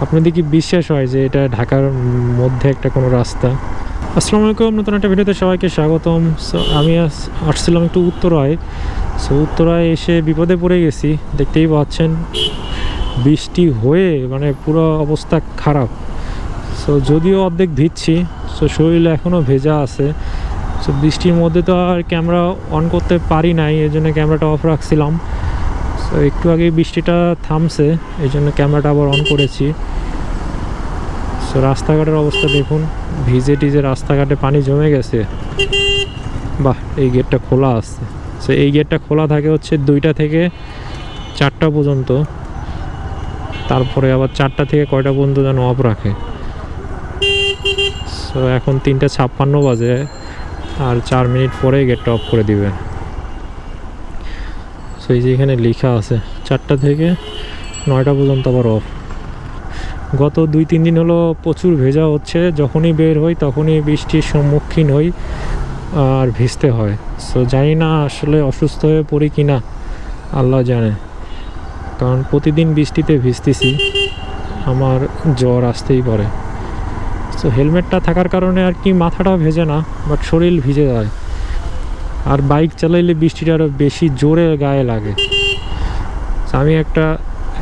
আপনাদের কি বিশ্বাস হয় যে এটা ঢাকার মধ্যে একটা কোনো রাস্তা? আসসালামু আলাইকুম, নতুন একটা ভিডিওতে সবাইকে স্বাগতম। সো আমি আস- আসছিলাম একটু উত্তরায়। সো উত্তরায় এসে বিপদে পড়ে গেছি। দেখতেই পাচ্ছেন, বৃষ্টি হয়ে মানে পুরো অবস্থা খারাপ। সো যদিও অর্ধেক ভিজছি সো শরীর এখনও ভেজা আছে। সো বৃষ্টির মধ্যে তো আর ক্যামেরা অন করতে পারি নাই এই জন্য ক্যামেরাটা অফ রাখছিলাম। সো একটু আগে বৃষ্টিটা থামছে এই জন্য ক্যামেরাটা আবার অন করেছি। সো রাস্তাঘাটের অবস্থা দেখুন, ভিজে টিজে রাস্তাঘাটে পানি জমে গেছে। বাহ, এই গেটটা খোলা আছে। সো এই গেটটা খোলা থাকে হচ্ছে দুইটা থেকে চারটা পর্যন্ত। তারপরে আবার চারটা থেকে কয়টা পর্যন্ত যেন অফ রাখে। সো এখন তিনটা ছাপ্পান্ন বাজে, আর চার মিনিট পরে গেটটা অফ করে দিবে। এই যে এখানে লেখা আছে। চারটা থেকে নয়টা পর্যন্ত আবার অফ গত দুই, তিন দিন হলো প্রচুর ভেজা হচ্ছে। যখনই বের হই তখনই বৃষ্টির সম্মুখীন হই আর ভিজতে হয়। সো জানি না আসলে অসুস্থ হয়ে পড়ি কি না আল্লাহ জানে। কারণ প্রতিদিন বৃষ্টিতে ভিজতেছি, আমার জ্বর আসতেই পারে। সো হেলমেটটা থাকার কারণে আর কি মাথাটা ভেজে না বাট শরীর ভিজে যায়। আর বাইক চালাইলে বৃষ্টিটা আরও বেশি জোরে গায়ে লাগে। আমি একটা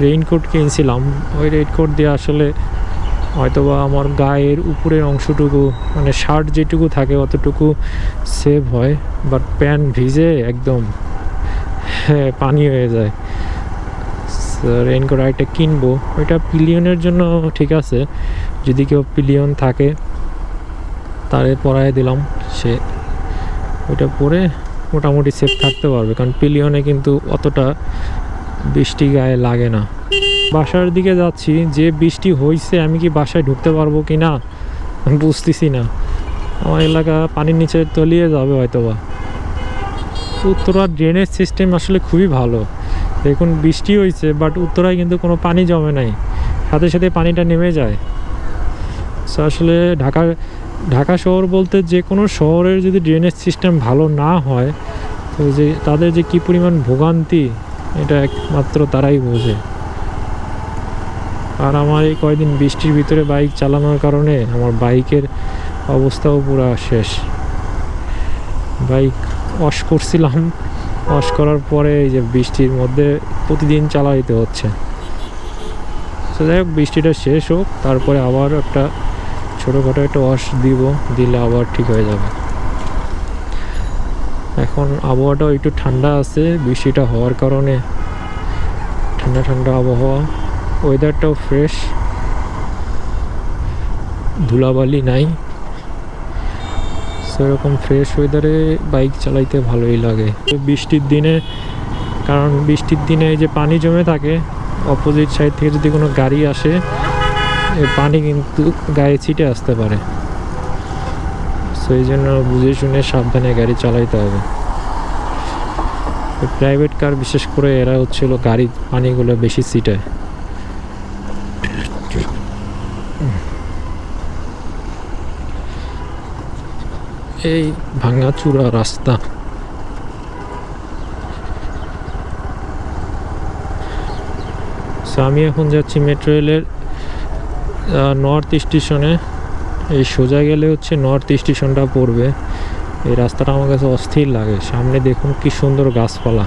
রেইনকোট কিনছিলাম। ওই রেইনকোট দিয়ে আসলে হয়তোবা আমার গায়ের উপরের অংশটুকু মানে শার্ট যেটুকু থাকে অতটুকু সেভ হয় বাট প্যান্ট ভিজে একদম হ্যাঁ পানি হয়ে যায়। রেইনকোট আরেকটা কিনবো। ওইটা পিলিয়নের জন্য ঠিক আছে। যদি কেউ পিলিয়ন থাকে, তারে পরায় দিলাম, সে ওইটা পরে মোটামুটি সেফ থাকতে পারবে। কারণ পিলিয়নে কিন্তু অতটা বৃষ্টি গায়ে লাগে না। বাসার দিকে যাচ্ছি, যে বৃষ্টি হয়েছে আমি কি বাসায় ঢুকতে পারব কি না? বুঝতেছি না। আমার এলাকা পানির নিচে তলিয়ে যাবে হয়তোবা। উত্তরার ড্রেনেজ সিস্টেম আসলে খুবই ভালো। দেখুন, বৃষ্টি হয়েছে বাট উত্তরায় কিন্তু কোনো পানি জমে নাই। সাথে সাথে পানিটা নেমে যায়। আসলে ঢাকা ঢাকা শহর বলতে যে কোনো শহরের যদি ড্রেনেজ সিস্টেম ভালো না হয়, তো যে তাদের যে কী পরিমাণ ভোগান্তি, এটা একমাত্র তারাই বোঝে। আর আমার এই কয়দিন বৃষ্টির ভিতরে বাইক চালানোর কারণে আমার বাইকের অবস্থাও পুরো শেষ। বাইক ওয়াশ করছিলাম, ওয়াশ করার পরে এই যে বৃষ্টির মধ্যে প্রতিদিন চালাইতে হচ্ছে। তো যাই হোক, বৃষ্টিটা শেষ হোক, তারপরে আবার একটা ছোটোখাটো একটা ওয়াশ দিব, দিলে আবার ঠিক হয়ে যাবে। এখন আবহাওয়াটাও একটু ঠান্ডা আছে, বৃষ্টিটা হওয়ার কারণে ঠান্ডা ঠান্ডা আবহাওয়া। ওয়েদারটাও ফ্রেশ ধুলাবালি নাই। সেরকম ফ্রেশ ওয়েদারে বাইক চালাইতে ভালোই লাগে। বৃষ্টির দিনে, কারণ বৃষ্টির দিনে যে পানি জমে থাকে অপোজিট সাইড থেকে যদি কোনো গাড়ি আসে পানি কিন্তু গায়ে ছিটে আসতে পারে। সেই জন্য বুঝে শুনে সাবধানে গাড়ি চালাইতে হবে। প্রাইভেট কার বিশেষ করে এরা হচ্ছিল গাড়ি পানিগুলো বেশি ছিটায় এই ভাঙাচুরা রাস্তা। আমি এখন যাচ্ছি মেট্রো রেলের নর্থ স্টেশনে এই সোজা গেলে হচ্ছে নর্থ স্টেশনটা পড়বে। এই রাস্তাটা আমার কাছে অস্থির লাগে। সামনে দেখুন কি সুন্দর গাছপালা।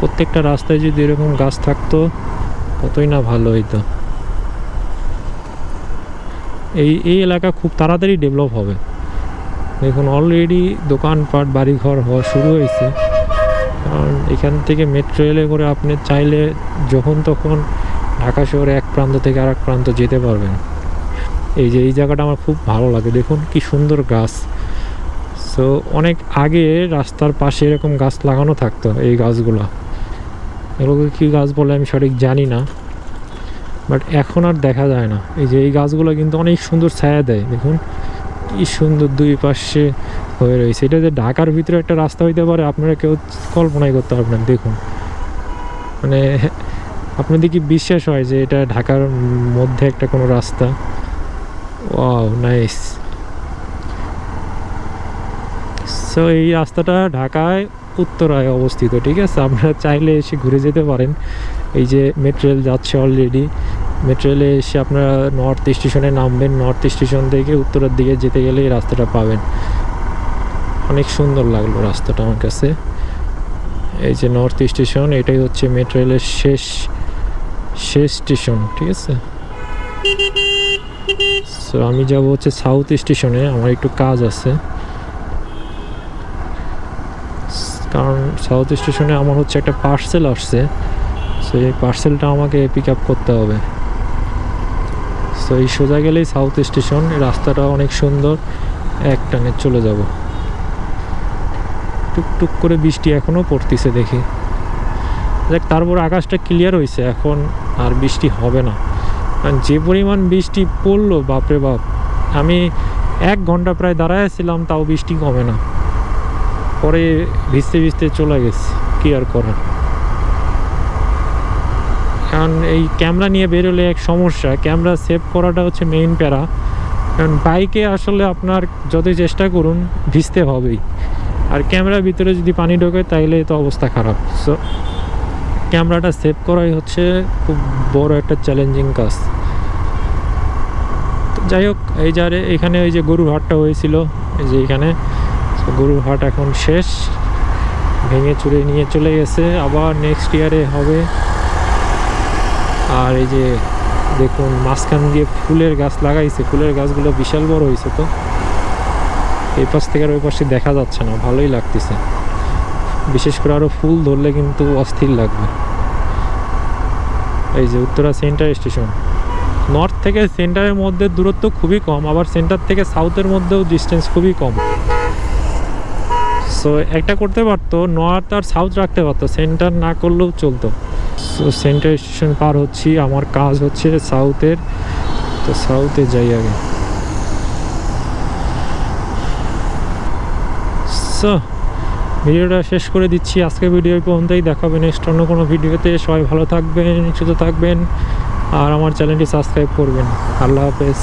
প্রত্যেকটা রাস্তায় যদি এরকম গাছ থাকতো, কতই না ভালো হইতো। এই এই এলাকা খুব তাড়াতাড়ি ডেভেলপ হবে। দেখুন অলরেডি দোকানপাট, বাড়িঘর হওয়া শুরু হয়েছে। কারণ এখান থেকে মেট্রো রেলে করে আপনি চাইলে যখন তখন ঢাকা শহরে এক প্রান্ত থেকে আরেক প্রান্ত যেতে পারবেন। এই যে, এই জায়গাটা আমার খুব ভালো লাগে। দেখুন কি সুন্দর গাছ। সো অনেক আগে রাস্তার পাশে এরকম গাছ লাগানো থাকতো এই গাছগুলো। এগুলোকে কী গাছ বলে আমি সঠিক জানি না। বাট এখন আর দেখা যায় না। এই যে, এই গাছগুলো কিন্তু অনেক সুন্দর ছায়া দেয়। দেখুন কি সুন্দর দুই পাশে হয়ে রয়েছে। এটা যে ঢাকার ভিতরে একটা রাস্তা হইতে পারে, আপনারা কেউ কল্পনাই করতে পারবেন দেখুন। মানে আপনাদের কি বিশ্বাস হয় যে এটা ঢাকার মধ্যে একটা কোনো রাস্তা? Wow, nice. সো এই রাস্তাটা ঢাকায় উত্তরায় অবস্থিত, ঠিক আছে? আপনারা চাইলে এসে ঘুরে যেতে পারেন। এই যে মেট্রেল যাচ্ছে অলরেডি মেট্রেলে এসে আপনারা নর্থ স্টেশনে নামবেন। নর্থ স্টেশন থেকে উত্তরের দিকে যেতে গেলে এই রাস্তাটা পাবেন। অনেক সুন্দর লাগল রাস্তাটা আমার কাছে। এই যে নর্থ স্টেশন এটাই হচ্ছে মেট্রেলের শেষ শেষ স্টেশন, ঠিক আছে? সো আমি যাব হচ্ছে সাউথ স্টেশনে আমার একটু কাজ আছে। কারণ সাউথ স্টেশনে আমার হচ্ছে একটা পার্সেল আসছে। সো এই পার্সেলটা আমাকে পিক আপ করতে হবে। সো এই সোজা গেলেই সাউথ স্টেশন রাস্তাটা অনেক সুন্দর। এক টানে চলে যাব। টুকটুক করে বৃষ্টি এখনও পড়তিছে দেখি। দেখ তারপর আকাশটা ক্লিয়ার হয়েছে এখন আর বৃষ্টি হবে না। কারণ যে পরিমাণ বৃষ্টি পড়ল, বাপরে বাপ, আমি এক ঘণ্টা প্রায় দাঁড়ায় ছিলাম তাও বৃষ্টি কমে না। পরে ভিজতে ভিজতে চলে গেছে, কি আর করার। কারণ এই ক্যামেরা নিয়ে বেরোলে এক সমস্যা ক্যামেরা সেভ করাটা হচ্ছে মেইন প্যারা। কারণ বাইকে আসলে আপনার যতই চেষ্টা করুন, ভিজতে হবেই। আর ক্যামেরার ভিতরে যদি পানি ঢোকে, তাইলে তো অবস্থা খারাপ। সো ক্যামেরাটা সেভ করাই হচ্ছে খুব বড় একটা চ্যালেঞ্জিং কাজ। যাই হোক, এই যারে এখানে ওই যে গরুর হাটটা হয়েছিল, এই যে এখানে। গরুর হাট এখন শেষ, ভেঙে চুরে নিয়ে চলে গেছে, আবার নেক্সট ইয়ারে হবে। আর এই যে দেখুন, মাঝখান দিয়ে ফুলের গাছ লাগাইছে, ফুলের গাছগুলো বিশাল বড় হয়েছে তো। এই পাশ থেকে আর ওই পাশে দেখা যাচ্ছে না, ভালোই লাগতেছে। বিশেষ করে আরও ফুল ধরলে কিন্তু অস্থির লাগবে। এই যে উত্তরা সেন্টার স্টেশন নর্থ থেকে সেন্টারের মধ্যে দূরত্ব খুবই কম, আবার সেন্টার থেকে সাউথের মধ্যেও ডিস্টেন্স খুবই কম। সো একটা করতে পারতো নর্থ আর সাউথ রাখতে পারতো সেন্টার না করলেও চলতো। সো সেন্টার স্টেশন পার হচ্ছি, আমার কাজ হচ্ছে সাউথের তো সাউথে যাই আগে। সো ভিডিওটা শেষ করে দিচ্ছি। আজকে ভিডিও পর্যন্তই। দেখাবে নেক্সট অন্য কোনো ভিডিওতে। সবাই ভালো থাকবেন, সুস্থ থাকবেন, আর আমার চ্যানেলটি সাবস্ক্রাইব করবেন। আল্লাহ হাফেজ।